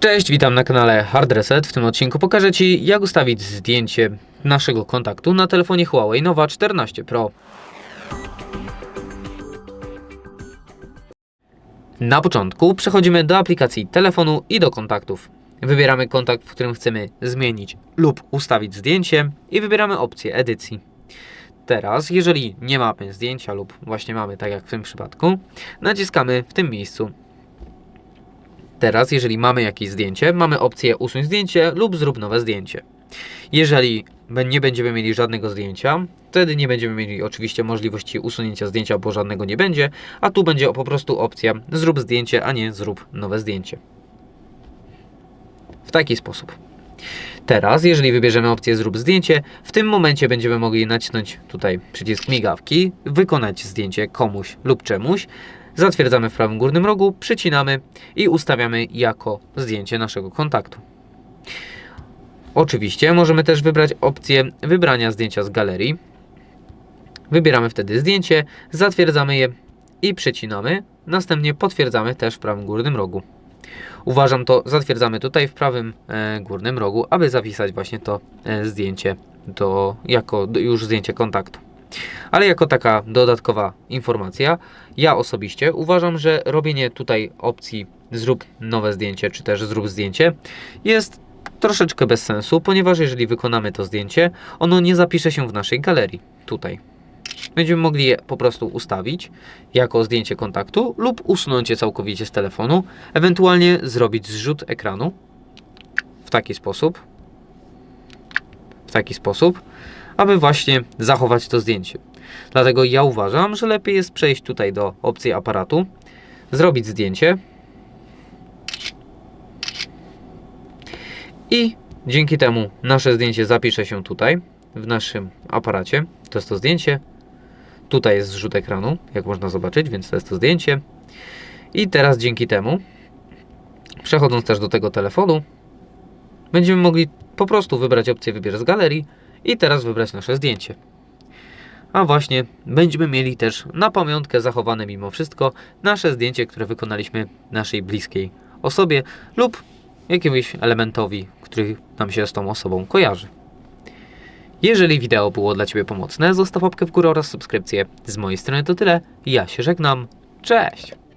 Cześć, witam na kanale Hard Reset. W tym odcinku pokażę Ci, jak ustawić zdjęcie naszego kontaktu na telefonie Huawei Nova 14 Pro. Na początku przechodzimy do aplikacji telefonu i do kontaktów. Wybieramy kontakt, w którym chcemy zmienić lub ustawić zdjęcie i wybieramy opcję edycji. Teraz, jeżeli nie mamy zdjęcia lub właśnie mamy tak jak w tym przypadku, naciskamy w tym miejscu Teraz, jeżeli mamy jakieś zdjęcie, mamy opcję usuń zdjęcie lub zrób nowe zdjęcie. Jeżeli nie będziemy mieli żadnego zdjęcia, wtedy nie będziemy mieli oczywiście możliwości usunięcia zdjęcia, bo żadnego nie będzie, a tu będzie po prostu opcja zrób zdjęcie, a nie zrób nowe zdjęcie. W taki sposób. Teraz, jeżeli wybierzemy opcję zrób zdjęcie, w tym momencie będziemy mogli nacisnąć tutaj przycisk migawki, wykonać zdjęcie komuś lub czemuś, zatwierdzamy w prawym górnym rogu, przycinamy i ustawiamy jako zdjęcie naszego kontaktu. Oczywiście możemy też wybrać opcję wybrania zdjęcia z galerii. Wybieramy wtedy zdjęcie, zatwierdzamy je i przycinamy. Następnie potwierdzamy też w prawym górnym rogu. Uważam to, zatwierdzamy tutaj w prawym e, górnym rogu, aby zapisać właśnie to e, zdjęcie do, jako do, już zdjęcie kontaktu. Ale jako taka dodatkowa informacja, ja osobiście uważam, że robienie tutaj opcji zrób nowe zdjęcie, czy też zrób zdjęcie jest troszeczkę bez sensu, ponieważ jeżeli wykonamy to zdjęcie, ono nie zapisze się w naszej galerii tutaj. Będziemy mogli je po prostu ustawić jako zdjęcie kontaktu lub usunąć je całkowicie z telefonu, ewentualnie zrobić zrzut ekranu w taki sposób. W taki sposób, aby właśnie zachować to zdjęcie. Dlatego ja uważam, że lepiej jest przejść tutaj do opcji aparatu, zrobić zdjęcie i dzięki temu nasze zdjęcie zapisze się tutaj w naszym aparacie. To jest to zdjęcie. Tutaj jest zrzut ekranu, jak można zobaczyć, więc to jest to zdjęcie. I teraz dzięki temu, przechodząc też do tego telefonu, będziemy mogli po prostu wybrać opcję wybierz z galerii i teraz wybrać nasze zdjęcie. A właśnie będziemy mieli też na pamiątkę zachowane mimo wszystko nasze zdjęcie, które wykonaliśmy naszej bliskiej osobie lub jakiemuś elementowi, który nam się z tą osobą kojarzy. Jeżeli wideo było dla Ciebie pomocne, zostaw łapkę w górę oraz subskrypcję. Z mojej strony to tyle. Ja się żegnam. Cześć!